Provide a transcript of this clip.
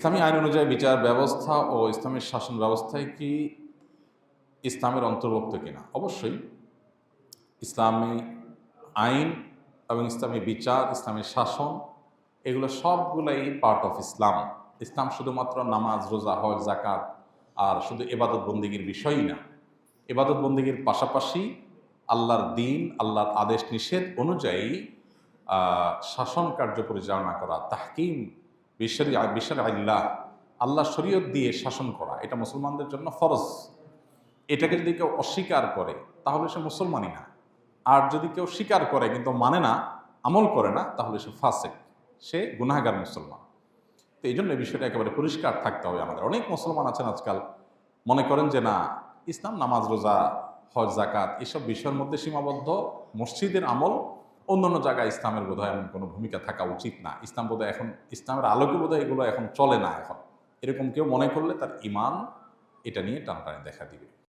ইসলামী আইন অনুযায়ী বিচার ব্যবস্থা ও ইসলামের শাসন ব্যবস্থায় কি ইসলামের অন্তর্ভুক্ত কিনা? অবশ্যই। ইসলামী আইন এবং ইসলামী বিচার ইসলামের শাসন, এগুলো সবগুলোই পার্ট অফ ইসলাম ইসলাম শুধুমাত্র নামাজ, রোজা, হজ জাকাত আর শুধু এবাদত বন্দিগির বিষয়ই না। এবাদত বন্দিগির পাশাপাশি আল্লাহর দিন, আল্লাহর আদেশ নিষেধ অনুযায়ী শাসন কার্য পরিচালনা করা, তাহকিম বিশ্বের বিশ্বের আল্লাহ আল্লাহ শরীয়ত দিয়ে শাসন করা, এটা মুসলমানদের জন্য ফরজ। এটাকে যদি কেউ অস্বীকার করে, তাহলে সে মুসলমানই না। আর যদি কেউ স্বীকার করে কিন্তু মানে না, আমল করে না, তাহলে সে ফাসেক। সে গুনাহগার মুসলমান। তো এই জন্য এই বিষয়টা একেবারে পরিষ্কার থাকতে হবে আমাদের। অনেক মুসলমান আছেন আজকাল। মনে করেন যে না, ইসলাম, নামাজ, রোজা, হজ জাকাত এসব বিষয়ের মধ্যে সীমাবদ্ধ। মসজিদের আমল অন্যান্য জায়গায় ইসলামের বোধহয় এমন কোনো ভূমিকা থাকা উচিত না। ইসলাম বোধহয় এখন, ইসলামের আলোকে বোধহয় এগুলো এখন চলে না এখন। এরকম কেউ মনে করলে তার ইমান এটা নিয়ে টানটানি দেখা দিবে।